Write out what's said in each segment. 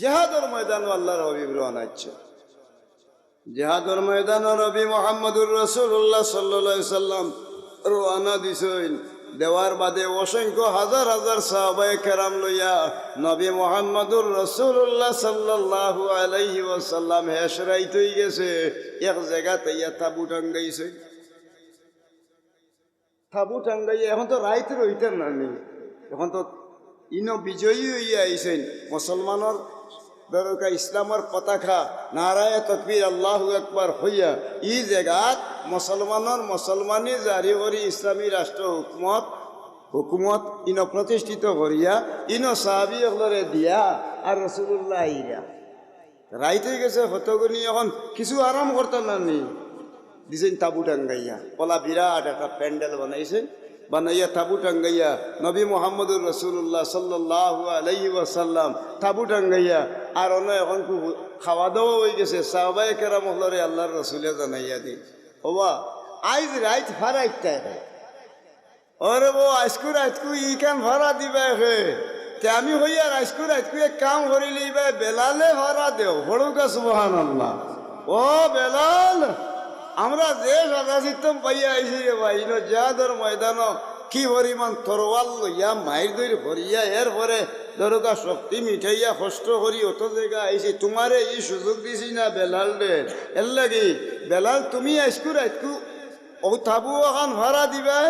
জেহাদর ময়দান আল্লাহর হবিব রওনাচ্ছে জেহাদর ময়দান নবী মোহাম্মদুর রসুল্লাহ সাল্লা সাল্লাম রওনা দিছেন। দেওয়ার বাদে অসংখ্য হাজার হাজার সাহাবায়ে কেরাম লইয়া নবী মোহাম্মদুর রসুল্লাহ সাল্লাল্লাহু আলাইহি ওয়াসাল্লাম হেসরাই তৈ গেছে। এক জায়গাতে ইয়া তাবু টাঙ্গাইছে। তাবু টাঙ্গাইয়া এখন তো রাইতে রইতেন নি। এখন তো ইনো বিজয়ী হইয়া আইছেন। মুসলমানের দরকা ইসলামের পতাকা, নারায় তকবীর, আল্লাহ একবার হইয়া ই জায়গাত মুসলমানের মুসলমানি জারি করি ইসলামী রাষ্ট্র হুকুমত হুকুমত ইন প্রতিষ্ঠিত করিয়া ইন সাহাবি অগলরে দিয়া আর রসুল্লাহ আইরা রাইতে গেছে হতগুনি, এখন কিছু আরাম করতে না নি দিছেন তাবু টাঙ্গাইয়া। পলা বিরাট একটা প্যান্ডেল বানাইছেন। বানাইয়া তাবু টাঙ্গাইয়া নবী মোহাম্মদুর রসুল্লাহ সাল্লাহ আলাই ওয়াসাল্লাম তাবু টাঙ্গাইয়া আর অন্য এখন খুব খাওয়া দাওয়া হয়ে গেছে সাহবাই কেরাম হলরে আল্লাহর রসুলে জানাইয়া দিন। হবা আইজ রাইত ফারাইতে ওরে বো আজকু রাতকু ই কান ভাড়া দিবে হে। তে আমি হইয়া আজকু রাতকু এক কাম করিলি বে বেলালে ভাড়া দেও। হড়ুকা সুবহান আল্লাহ ও বেলাল! আমরা যে সাদা সিস্টেম পাইয়া আইছি রে ভাই, ইনো যাদর ময়দান কি পরিমাণ তরোয়াল লইয়া মাইর দৈর ভরিয়া, এরপরে দরকা শক্তি মিঠাইয়া কষ্ট করি অত জায়গা আইছি, তোমারে এই সুযোগ দিছি না বেলাল রে এর লাগি, বেলাল, তুমি আজকু রাতকু ও তাবু এখন ভাড়া দিবাই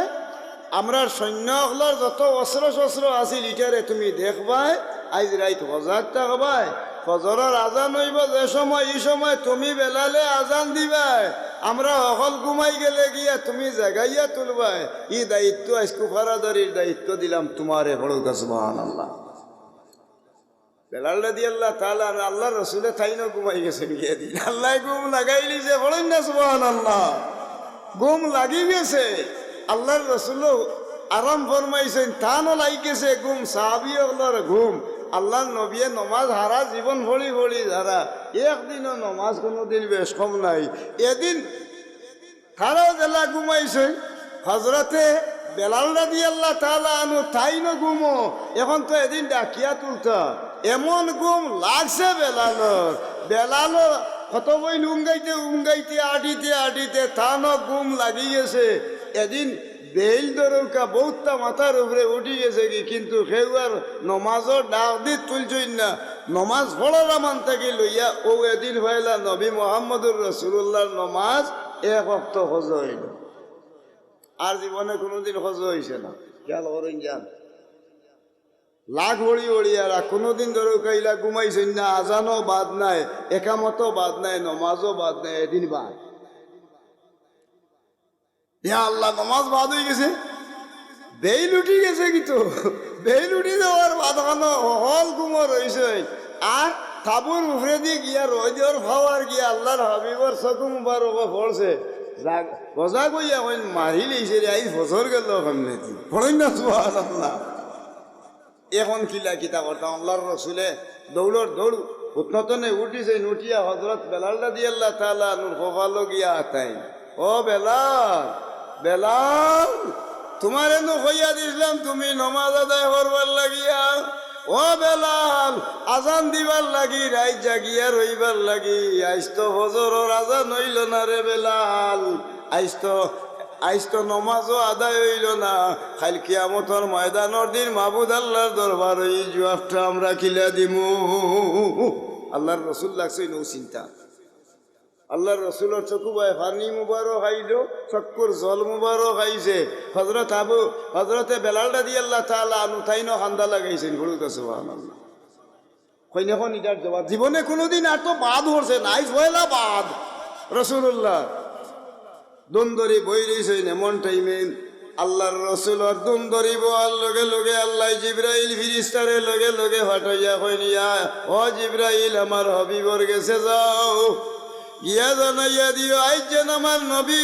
আমরা সৈন্যসকলৰ যত অস্ত্ৰ শস্ত্ৰ আছিল, ইটাৰে তুমি দেখবাই আজ রাইত হজার থাকবাই। ফজরের আজান হইব যে সময় এই সময় তুমি বেলালে আজান দিবাই। আমরা অকল ঘুমাই গেলে গিয়া তুমি জাগাইয়া তুলবাই। ই দায়িত্ব, আজকু ফারাদারির দায়িত্ব দিলাম তোমারে বড় সুবহান আল্লাহ বেলাল আল্লাহ আল্লাহ রসুলে গেছে আল্লাহ ঘুম আল্লাহ ঘুম লাগি গেছে। ঘুম নবিয়ে নমাজ হারা, জীবন ভরি ভরি ধারা। একদিনও নমাজ কোনোদিন বেশ কম নাই। এদিন তারাও জেলা ঘুমাইছে হজরতে বেলাল দিয়ে আল্লাহ তালা আনু তাই ন ঘুমো। এখন তো এদিন ডাকিয়া তুলতা। এমন ঘুম লাগছে বেলালর। বেলালর কত বই উঙ্গাইতে উঙ্গাইতে, আটিতে আটিতে তানো ঘুম লাগি গেছে। এদিন বেল দরৌকা বহুতটা মাথার উপরে উঠি গেছে কি, কিন্তু সেউয়ার নমাজর ডাক দি তুলছই না। নমাজ পড়ার মান থাকি লইয়া ও এদিন হইলা নবী মোহাম্মদুর রসুল্লাহর নমাজ এক অক্ত হজ হইল। আর জীবনে কোনোদিন হজ হয়েছে না। খেয়াল করেন যান। লাখ ভরি ওড়িয়ারা কোনোদিন ধরো কাইলা ঘুমাইছেন না, আজানও বাদ নাই একামতো বাদ নাই, নমাজও বাদ নাই, এদিন বাদ। ইয়া আল্লাহ, নমাজ বাদ হয়ে গেছে? বেইল উঠি গেছে কিন্তু। বেইল উঠি যাওয়ার বাদ খানো হল ঘুমো রয়েছে আর তাবুর উফরে দিয়ে গিয়া রোজর খাওয়ার গিয়া আল্লাহর হাবিবর চকু মুবারক পড়ছে। বজা কইয়া কইন, মারি লইছে রে আই ফসর গেল সামনে পড়েন না সুহান আল্লাহ এখন কিলা কিতা করতাম আল্লাহর রসুলে দৌড়র দৌড় উত্নতনে উঠিছে উঠিয়া হজরত বেলালটা দিয়ে আল্লাহ তালা নুর কপালো গিয়া আতাই ও বেলাল বেলাল! তোমার এনু হইয়া দিছিলাম, তুমি নমাজ আদায় করবার লাগিয়া। ও বেলাল, আজান দিবার লাগি রাইত জাগিয়া রইবার লাগি। আইস তো আজান হইল না রে বেলাল। আইস তো আইস তো নমাজও আদায় হইল না। খাইল কিয়ামতর ময়দানের দিন মাহবুদ আল্লাহর দরবার এই জবাবটা আমরা কিলা দিমু। আল্লাহর রসুল লাগছে চিন্তা আল্লাহর রসুলের চকু ভাই ফানি মুবারক খাইল চক্কুর জল মুবারক খাইছে হজরত আবু হজরতে বেলালটা দিয়ে আল্লাহ তালা আনু তাইন খান্দা লাগাইছেন গরু কাছে আল্লাহ ইটার জবাব, জীবনে কোনোদিন আর তো বাদ হরছে নাই পয়লা বাদ রসুল্লাহ দন্দরি বই রয়েছেন এমন টাইমে আল্লাহর রসুলর দন্দরি বোয়ার লগে লগে আল্লাহ জিব্রাইল ফিরিস্তারে লগে লগে ফাটাইয়া কইনিয়া, ও জিব্রাইল, আমার হবিবর গেছে যাও। আমার নবী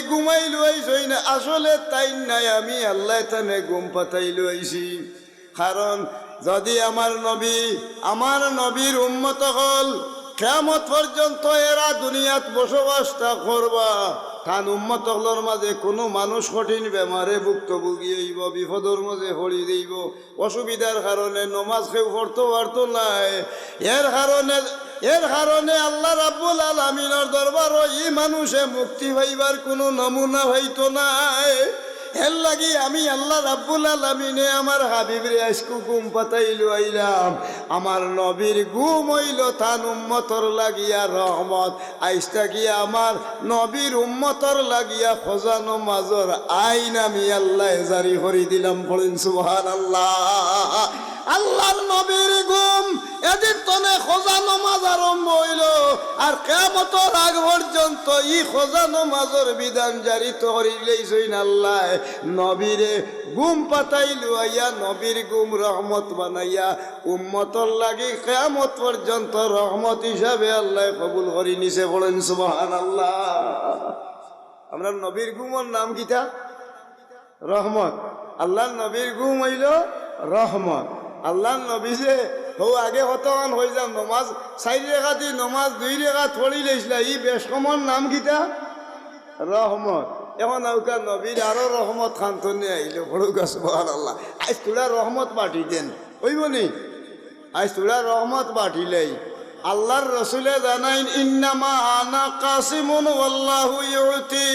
তাই নাই, আমি কারণ যদি আমার নবী, আমার নবীর উন্মত হল কেমত পর্যন্ত এরা দুনিয়াত বসবাসটা করবা। তান উম্মত হলর মাঝে কোনো মানুষ কঠিন বেমারে ভুক্তভোগী হইব, বিপদর মাঝে হরি দিব অসুবিধার কারণে নমাজ কেউ করতে পারতো নাই। এর কারণে এর কারণে আল্লাহ রাব্বুল আলমিনের দরবার ই মানুষে মুক্তি পাইবার কোনো নমুনা হইতো নাই। এর লাগি আমি আল্লাহ রাব্বুল আলমিনে আমার হাবিবরে আজকু গুম পাতাইলো আইলাম। আমার নবীর গুম হইল তান উম্মতর লাগিয়া রহমত। আইসটা গিয়া আমার নবীর উম্মতর লাগিয়া খোজানো মাজর আইন আমি আল্লাহ জারি করে দিলাম পড়েন সুহান আল্লাহ আল্লাহর নবীর গুম এদিন তনে খোজা নমাজ আরম্ভ হইল, আর কেমতর আগ পর্যন্ত ই খোজা নমাজের বিধান জারি তো করিলেইছইন আল্লাহ। নবীরে গুম পাতাইলু আইয়া, নবীর গুম রহমত বানাইয়া, উম্মতর লাগি কেমত পর্যন্ত রহমত হিসাবে আল্লাহ কবুল করি নিছে বলেন সুবহান আল্লাহ আমরা নবীর গুমর নাম কিতা? রহমত। আল্লাহর নবীর গুম হইল রহমত। আল্লাহর নবী যে, হৌ, আগে কতক্ষণ হয়ে যাম নমাজ চারি রেখা দি, নমাজ দুই রেখা থড়ি লেছিল। ই বেশ কমন নাম কিতা? রহমত এখন নৌকা নবীর আরও রহমত খান্তনি আইল বড় গাছ বহার আল্লাহ আজ তোরা রহমত পাঠি দেন। ওইব নি? আজ তোরা রহমত পাঠিলেই আল্লাহর রসুলে জানাইন, ইন্নামা আনা কাসিমুন ওয়াল্লাহু ইউতি।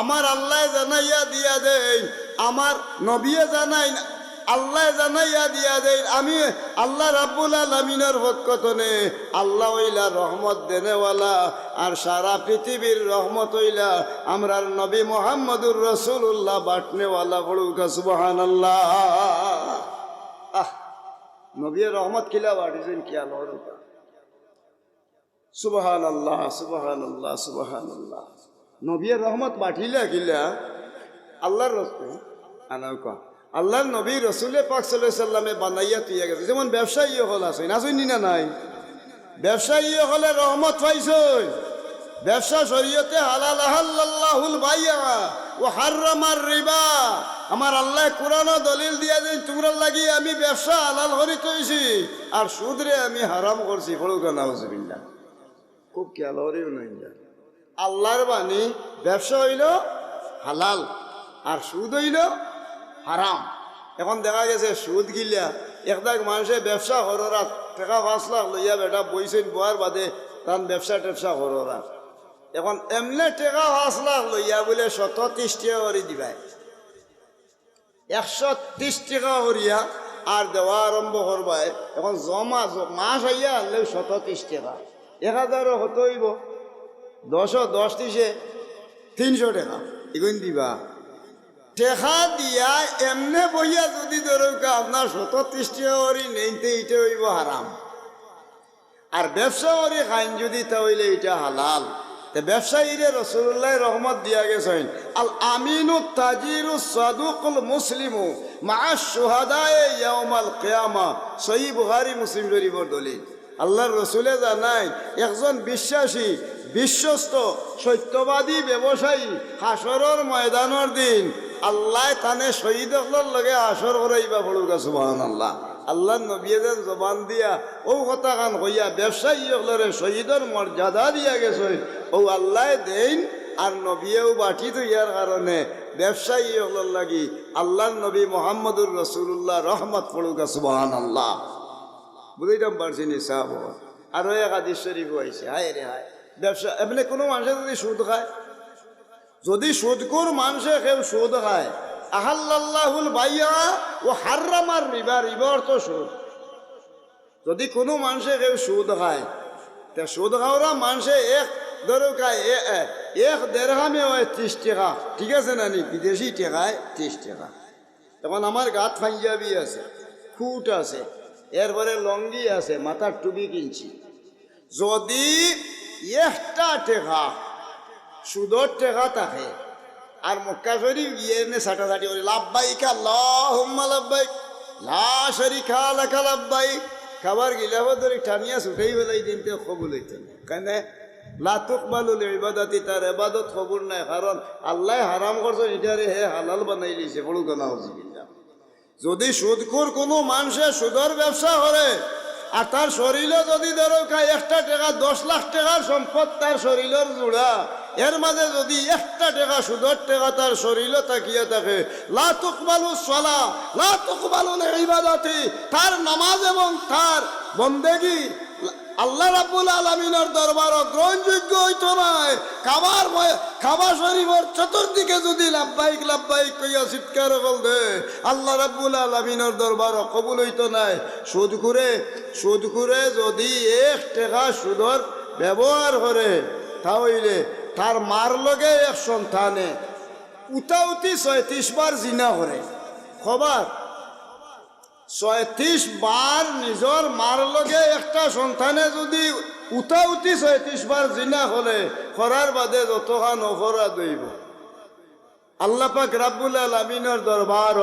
আমার আল্লাহ জানাইয়া দিয়া দেন। আমার নবিয়ে জানাইন আল্লাহ জানাইয়া দিয়া দেন আমি আল্লাহ রাব্বুল আলমিনের ভক্তনে আল্লাহ হইলা রহমত দেনেওয়ালা, আর সারা পৃথিবীর রহমত হইলা আমরার নবী মোহাম্মদুর রসুল্লাহ বাটনেওয়ালা বড়ুকা সুবহান আল্লাহ আহ, নবীর রহমত কিলা বাড়িছেন, কি আল্লাহ সুবহান আল্লাহ সুবহান আল্লাহ সুবহান আল্লাহ নবীর রহমত বাঠিলা কিলা? আল্লাহর রসুল আনাও কয়া আল্লাহর নবী রসুলে পাক সাল্লামে বানাইয়া তুইয়া গেছে। যেমন ব্যবসায়ী হল আছে, নাচুনি না নাই? ব্যবসায়ী হলে রহমত পাইছই। ব্যবসা শরীয়তে হালাল আহাল্লাহুল বাইয়া ও হাররামার রিবা। আমার আল্লাহ কোরআন দলিল দিয়া দিন, তোমরা লাগি আমি ব্যবসা হালাল করি তৈছি আর সুদরে আমি হারাম করছি ফলুকা নাউজবিল্লা খুব খেয়াল করেও নাই আল্লাহর বাণী, ব্যবসা হইল হালাল, আর সুদ হইল হারাম। এখন দেখা গেছে, সুদ গিলা একদাক মানুষে ব্যবসা হররা টাকা পাঁচ লাখ লইয়া বেটা বইছেন, বোয়ার বাদে তার ব্যবসা টেবসা হররা এখন এমনি টাকা পাঁচ লাখ লইয়া বলে শত ত্রিশ টাকা করে দিবাই। একশো ত্রিশ টাকা করিয়া আর দেওয়া আরম্ভ করবাই। এখন জমা মাস আইয়া আনলে শত ত্রিশ টাকা। এক হাজারও হতো হইব দশও দশ ত্রিশে তিনশো টাকা। এগুন দিবা। টেকা দিয়া এমনে বইয়া যদি ধরুক আপনার শত টাকা করি নেইতে এটা হইব হারাম। আর ব্যবসা করি খাইন যদি তা হইলে এটা হালাল ব্যবসায়ীরে রসুল্লাহ রহমত দিয়া গেছেন, আল আমিনু তাজিরু সাদুকুল মুসলিমু মা কিয়ামা। সহি বুখারী মুসলিম শরীফর দলিল। আল্লাহর রসুলে জানাই একজন বিশ্বাসী, বিশ্বস্ত, সত্যবাদী ব্যবসায়ী হাসরের ময়দানের দিন আল্লাহ তানে শহীদ হকলর লগে আসর করাইবা পড়ুকা সুবহান আল্লাহ আল্লাহ নবীদের জবান দিয়া, ও কথা কান কইয়া ব্যবসায়ী হকলরে শহীদের মর্যাদা দিয়া গেছে। ও আল্লাহ দেন আর নবীও বাটি ইয়ার কারণে ব্যবসায়ী হকলর লাগি আল্লাহ নবী মোহাম্মদুর রসুল্লাহ রহমত পড়ুকা সুবহান আল্লাহ বুঝাইতাম পারছি নি, সাহাব? আরও এক আদিস শরীফ হয়েছে হায় রে হায়। ব্যবসা এমনি কোনো মানুষে যদি সুদ খায়? যদি সুদকুর মানুষে কেউ সুদ খায় আহাল্লাহুল বাইয়া ও হার্রামার রিবা রিবার তো সুদ। যদি কোনো মানুষে কেউ সুদ খায়, তা সুদ খাওয়া মানুষে এক ধরো খায় এক দেড়হামে হয় ত্রিশ টাকা। ঠিক আছে না নি? বিদেশি টাকায় ত্রিশ টাকা। এখন আমার গাত পাঞ্জাবি আছে, খুট আছে, এরপরে লঙ্গি আছে, মাথার টুপি কিনছি। যদি একটা টেকা সুদর টেকা থাকে আর মক্কা শরীফ গিয়ে এনে সাটা সাটি করে লাভবাইক আল্লাহ লাভবাইক লা শরিকা লাকা লাভবাইক খাবার গিলাব ধরে টানিয়া ছুটেই বেলাই দিনতে কবুল হইতেন কেন? লা তুকবালুল ইবাদাতি তার এবাদত কবুল নাই কারণ আল্লাহ হারাম করছেন এটারে হে হালাল বানাই লিছে, বড় গানা যদি সুদখোর কোনো মানুষের সুদর ব্যবসা করে আর তার শরীরে যদি ধরো একটা টাকা দশ লাখ টাকার সম্পদ তার শরীরের জোড়া এর মাঝে যদি একটা টাকা সুদর টাকা তার শরীরে তাকিয়ে থাকে। লা তুকবালু সলা, লা তুকবালু ইবাদতি তার নামাজ এবং তার বন্দেগি। আল্লাহ রাব্বুল আলমিনের দরবার গ্রহণযোগ্য হইতো নাই। খাবার খাবার শরীফের চতুর্দিকে যদি লাভবাহিক লাভবাহিক কইয়া চিৎকার কল দে, আল্লাহ রাব্বুল আলমিনের দরবার কবুল হইতো নাই। সুদ করে সুদ করে যদি এক টাকা সুদর ব্যবহার করে তাহলে তার মার লগে এক সন্তানে। উতাউতি ছয়ত্রিশ বার জিনা করে। খবর? ছয়ত্রিশ বার নিজর মার লগে একটা সন্তানে যদি উতাউতি ছয়ত্রিশ বার জিনা হলে করার বাদে যতখান অপরাধ হইব আল্লাহ পাক রাব্বুল আলমিনের দরবার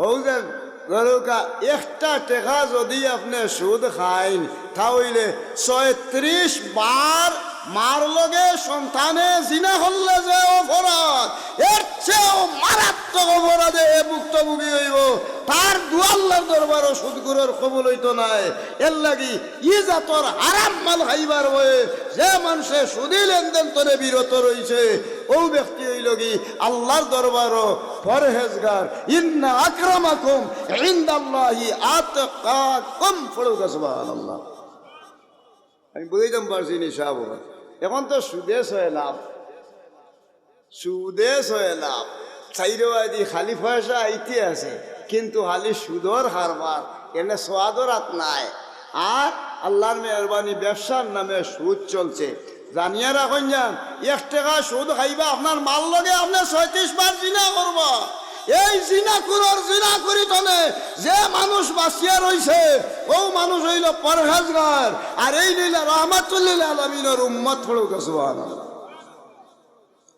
হৌজেন একটা টেকা যদি আপনি সুদ খাইন, তাহলে ছয়ত্রিশ বার মার লগে সন্তানে জিনা হল্লে যে অপরাধ, এর চেয়েও মারাত্মক অপরাধে ভুক্তভোগী হইব। তার দুয়াল্লার দরবার সুদগুরর কবুল হইতো নাই। এর লাগি ই জাতর হারাম মাল খাইবার হয়ে যে মানুষে সুদি লেনদেন তরে বিরত রইছে, ও ব্যক্তি হইল কি আল্লাহর দরবার পরহেজগার। ইন্না আকরামাকুম ইনদাল্লাহি আতকাকুম। ফড়ুকা সুবহানাল্লাহ। আমি বুঝাইতাম পারছি নি সাহেব এখন তো সুদেশ হয়ে লাভ। সুদেশ হয়ে লাভ। চাইরবাদি খালি পয়সা আইতে আছে। কিন্তু খালি সুদর হারবার, এনে সোয়াদর হাত নাই। আর আল্লাহর মেহরবানি, ব্যবসার নামে সুদ চলছে। জানিয়ে রাখুন যান এক টাকা সুদ খাইবা, আপনার মাল লগে আপনার ছয়ত্রিশ বার জিনা করবা। এই জিনা করি তনে যে মানুষ বাঁচিয়া রইছে, ও মানুষ হইল পরহেজগার। আর এই লীলা রহমাতুল্লিল আলমিনের উম্মত হল সুবহানাল্লাহ।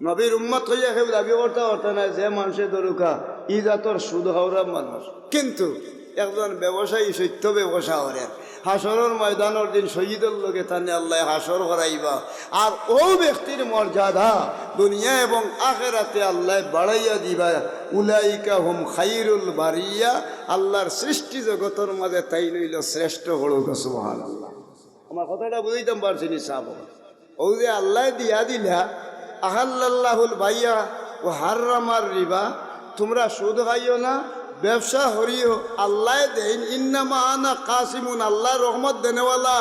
নবীর উম্মত হইয়া কেউ দাবি করতে পারত না যে মানুষের দরুকা, ই জাতর সুদ হাওড়া মানুষ। কিন্তু একজন ব্যবসায়ী, সত্য ব্যবসা করেন হাসরের ময়দানের দিন শহীদের লোকে তানে আল্লাহ হাসর হরাইবা আর ও ব্যক্তির মর্যাদা দুনিয়া এবং আখেরাতে আল্লাহ বাড়াইয়া দিবা। উলাইকা হুম খাইরুল বারিয়া। আল্লাহর সৃষ্টি জগতের মাঝে তাই নইল শ্রেষ্ঠ হড়ুক সুবহান আল্লাহ আমার কথাটা বুঝাইতাম পারছি নি সাহ ও যে আল্লাহ দিয়া দিলা আহাল্লাহুল ভাইয়া ও হার্রামার রিবা। তোমরা সুদ খাইও না ব্যবসা হরিও, আল্লাহ দেন ইন্নামা আনা কাসিমুন, আল্লাহ রহমত দেনেওয়ালা।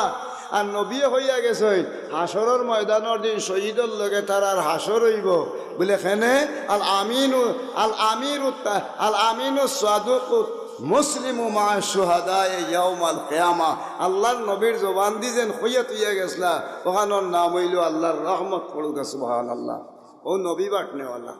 আর নবী হইয়া গেছে হাসরের ময়দানের দিন, শহীদের লগে তার আর হাসর হইব। বলে খেনে আল আমিনু, আল আমিরু আল আমিনু সাদুকু মুসলিম মা সুহাদায় ইয়াউমাল কেয়ামা। আল্লাহর নবীর জবান দি যেন হইয়া তুইয়া গেছলা। ওখানোর নাম হইল আল্লাহর রহমত পড়ুক সুবহান আল্লাহ ও নবী বাটনেওয়ালা।